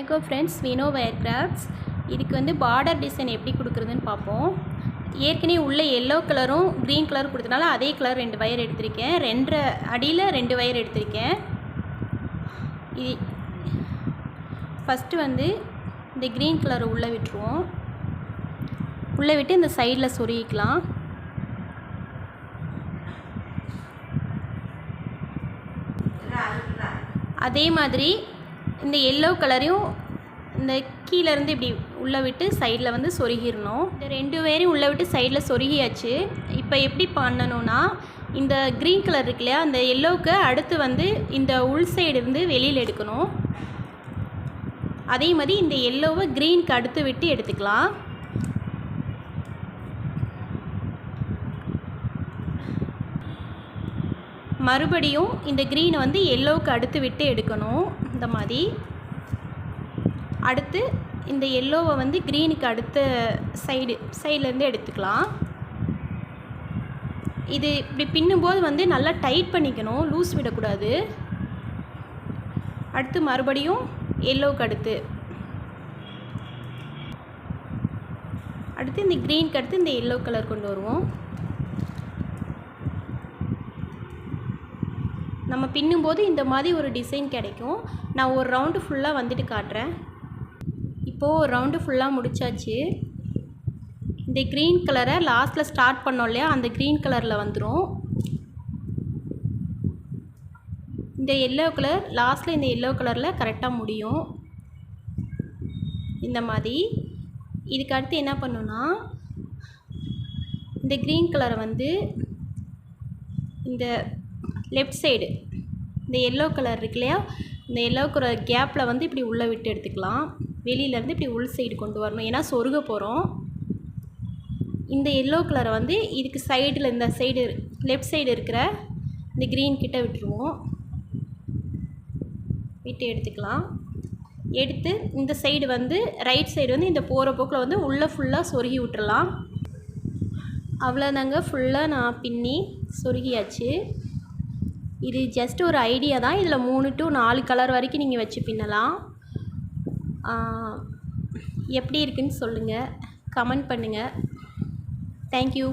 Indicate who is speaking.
Speaker 1: வணக்கம் friends Vino wire crafts இதுக்கு வந்து பார்டர் டிசைன் எப்படி கொடுக்குறதுன்னு பார்ப்போம். ஏற்கனவே உள்ள எல்லோ கலரும் க்ரீன் கலர் கொடுத்தனால அதே கலர் ரெண்டு வயர் எடுத்திருக்கேன். ரெண்டரை அடியில் ரெண்டு வயர் எடுத்திருக்கேன். இது ஃபஸ்ட்டு வந்து இந்த க்ரீன் கலரை உள்ளே விட்டுருவோம். உள்ளே விட்டு இந்த சைடில் சொருகிக்கலாம். அதே மாதிரி இந்த எல்லோ கலரையும் இந்த கீழேருந்து இப்படி உள்ளே விட்டு சைடில் வந்து சொருகிடணும். இந்த ரெண்டு பேரையும் உள்ளே விட்டு சைடில் சொருகியாச்சு. இப்போ எப்படி பண்ணணும்னா இந்த க்ரீன் கலர் இருக்கு இல்லையா அந்த எல்லோவுக்கு அடுத்து வந்து இந்த உள் சைடு இருந்து வெளியில் எடுக்கணும். அதே மாதிரி இந்த எல்லோவை க்ரீனுக்கு அடுத்து விட்டு எடுத்துக்கலாம். மறுபடியும் இந்த க்ரீனை வந்து எல்லோவுக்கு அடுத்து விட்டு எடுக்கணும். இந்த மாதிரி. அடுத்து இந்த எல்லோவை வந்து க்ரீனுக்கு அடுத்த சைடு சைட்லேருந்து எடுத்துக்கலாம். இது இப்படி பின்னும்போது வந்து நல்லா டைட் பண்ணிக்கணும். லூஸ் விடக்கூடாது. அடுத்து மறுபடியும் எல்லோவுக்கு அடுத்து. அடுத்து இந்த க்ரீனுக்கு அடுத்து இந்த எல்லோ கலர் கொண்டு வருவோம். நம்ம பின்னும்போது இந்த மாதிரி ஒரு டிசைன் கிடைக்கும். நான் ஒரு ரவுண்டு ஃபுல்லாக வந்துட்டு காட்டுறேன். இப்போது ஒரு ரவுண்டு ஃபுல்லாக முடிச்சாச்சு. இந்த க்ரீன் கலரை லாஸ்ட்டில் ஸ்டார்ட் பண்ணோம் இல்லையா? அந்த க்ரீன் கலரில் வந்துடும் இந்த எல்லோ கலர் லாஸ்ட்டில் இந்த எல்லோ கலரில் கரெக்டாக முடியும். இந்த மாதிரி. இதுக்கு அடுத்து என்ன பண்ணுன்னா இந்த க்ரீன் கலரை வந்து இந்த லெஃப்ட் சைடு. இந்த எல்லோ கலர் இருக்கு இல்லையா? இந்த எல்லோ கலர் கேப்பில் வந்து இப்படி உள்ளே விட்டு எடுத்துக்கலாம். வெளியிலேருந்து இப்படி உள் சைடு கொண்டு வரணும். ஏன்னா சொருக போகிறோம் இந்த எல்லோ கலரை வந்து இதுக்கு சைடில் இந்த சைடு லெஃப்ட் சைடு இருக்கிற இந்த க்ரீன் கிட்ட விட்டுருவோம். விட்டு எடுத்துக்கலாம். எடுத்து இந்த சைடு வந்து ரைட் சைடு வந்து இந்த போகிற போக்கில் வந்து உள்ளே ஃபுல்லாக சொருகி விட்டுறலாம். அவ்வளோதாங்க ஃபுல்லாக நான் பின்னி சொருகியாச்சு. இது ஜஸ்ட் ஒரு ஐடியா தான். இதில் மூணு டு நாலு கலர் வரைக்கும் நீங்கள் வச்சு பின்னலாம். எப்படி இருக்குன்னு சொல்லுங்கள் கமெண்ட் பண்ணுங்கள் தேங்க்யூ